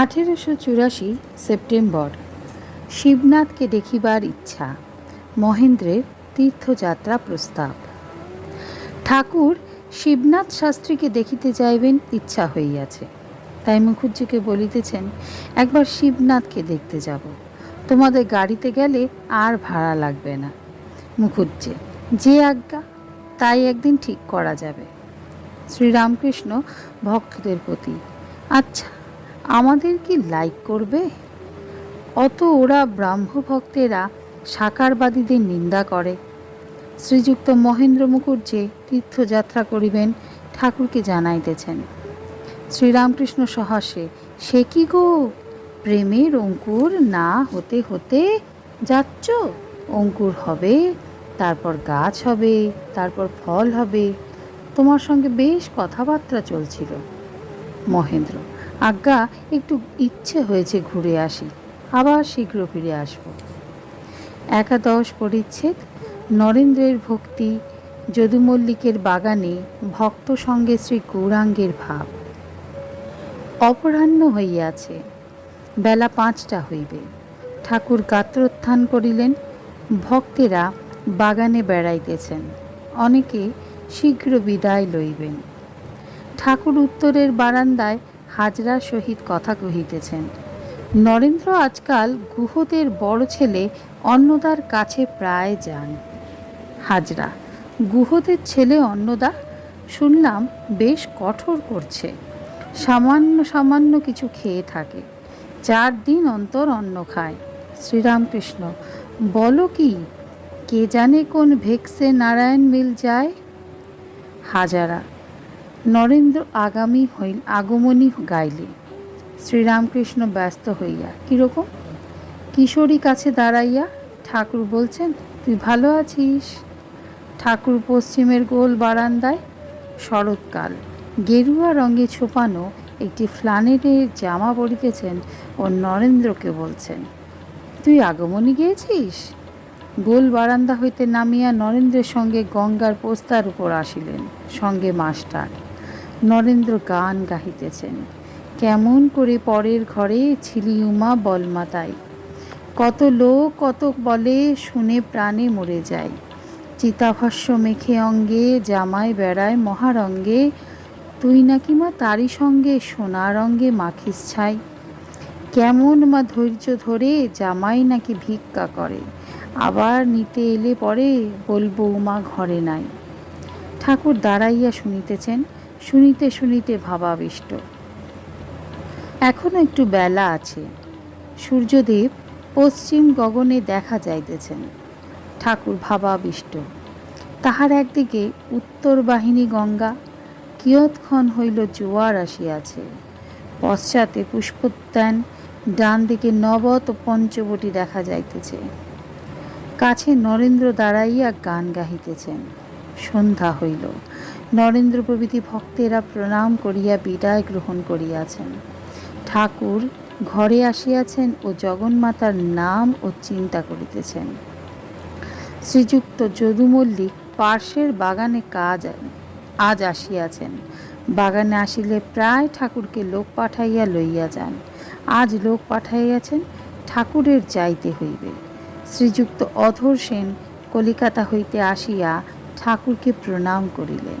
আঠেরোশো চুরাশি সেপ্টেম্বর, শিবনাথকে দেখিবার ইচ্ছা, মহেন্দ্রের তীর্থযাত্রা প্রস্তাব। ঠাকুর শিবনাথ শাস্ত্রীকে দেখিতে যাইবেন ইচ্ছা হইয়াছে। তাই মুখুজ্জিকে বলিতেছেন, একবার শিবনাথকে দেখতে যাব। তোমাদের গাড়িতে গেলে আর ভাড়া লাগবে না। মুখুজ্জে যে আজ্ঞা, তাই একদিন ঠিক করা যাবে। শ্রীরামকৃষ্ণ ভক্তদের প্রতি আচ্ছা আমাদের কি লাইক করবে? অত ওরা ব্রাহ্ম ভক্তেরা সাকারবাদীদের নিন্দা করে। শ্রীযুক্ত মহেন্দ্র মুখুজ্জে তীর্থযাত্রা করিবেন, ঠাকুরকে জানাইতেছেন। শ্রীরামকৃষ্ণ সহাসে, সে কি গো? প্রেমের অঙ্কুর না হতে হতে যাচ্ছ? অঙ্কুর হবে, তারপর গাছ হবে, তারপর ফল হবে। তোমার সঙ্গে বেশ কথাবার্তা চলছিল। মহেন্দ্র আজ্ঞা, একটু ইচ্ছে হয়েছে ঘুরে আসি। আবার শীঘ্র ফিরে আসব। একাদশ পরিচ্ছেদ, নরেন্দ্রের ভক্তি, যদুমল্লিকের বাগানে ভক্ত সঙ্গে শ্রী গৌরাঙ্গের ভাব। অপরাহ্ন হইয়াছে, বেলা পাঁচটা হইবে। ঠাকুর গাত্রোত্থান করিলেন, ভক্তেরা বাগানে বেড়াইতেছেন। অনেকে শীঘ্র বিদায় লইবেন। ঠাকুর উত্তরের বারান্দায় হাজরার সহিত কথা কহিতেছেন, নরেন্দ্র আজকাল গুহদের বড় ছেলে, অন্নদার কাছে প্রায় যান। হাজরা, গুহদের ছেলে অন্নদা? শুনলাম বেশ কঠোর করছে। সামান্য সামান্য কিছু খেয়ে থাকে। চার দিন অন্তর অন্ন খায়। শ্রীরামকৃষ্ণ, বলো কি? কে জানে কোন ভেক্সে নারায়ণ মিল যায়? হাজারা নরেন্দ্র আগামী হইল আগমনী গাইলে। শ্রীরামকৃষ্ণ ব্যস্ত হইয়া কীরকম কিশোরী কাছে দাঁড়াইয়া ঠাকুর বলছেন, তুই ভালো আছিস? ঠাকুর পশ্চিমের গোল বারান্দায় শরৎকাল। গেরুয়া রঙে ছোপানো একটি ফ্লানেটের জামা পরিতেছেন ও নরেন্দ্রকে বলছেন, তুই আগমনী গিয়েছিস? গোল বারান্দা হইতে নামিয়া নরেন্দ্রের সঙ্গে গঙ্গার পোস্তার উপর আসিলেন, সঙ্গে মাস্টার। নরেন্দ্র গান গাহিতেছেন। কেমন করে পরের ঘরে ছিলি উমা বলমাতাই। কত লোক কত বলে শুনে প্রাণে মরে যায়। চিতাভস্য মেখে অঙ্গে জামায় বেড়ায় মহারঙ্গে। তুই নাকি মা তারই সঙ্গে সোনা রঙ্গে মাখিস ছাই। কেমন মা ধৈর্য ধরে জামাই নাকি ভিক্ষা করে। আবার নিতে এলে পরে বলব মা ঘরে নাই। ঠাকুর দাঁড়াইয়া শুনিতেছেন শুনিতে শুনিতে ভাবাবিষ্ট। এখনও একটু বেলা আছে। সূর্যদেব পশ্চিম গগনে দেখা যাইতেছেন। ঠাকুর ভাবাবিষ্ট। তাহার একদিকে উত্তর বাহিনী গঙ্গা, কিয়ৎক্ষণ হইল জোয়ার আসিয়াছে। পশ্চাতে পুষ্পোদ্যান ডান দিকে নবত পঞ্চবটি দেখা যাইতেছে। কাছে নরেন্দ্র দাঁড়াইয়া গান গাহিতেছেন। সন্ধ্যা হইল। নরেন্দ্র প্রভৃতি ভক্তেরা প্রণাম করিয়া বিদায় গ্রহণ করিয়াছেন। ঠাকুর ঘরে আসিয়াছেন ও জগন্মাতার নাম ও চিন্তা করিতেছেন। শ্রীযুক্ত যদু মল্লিক পার্শ্বের বাগানে কাজ আজ আসিয়াছেন। বাগানে আসিলে প্রায় ঠাকুরকে লোক পাঠাইয়া লইয়া যান। আজ লোক পাঠাইয়াছেন, ঠাকুরের যাইতে হইবে। শ্রীযুক্ত অধর সেন কলিকাতা হইতে আসিয়া ঠাকুরকে প্রণাম করিলেন।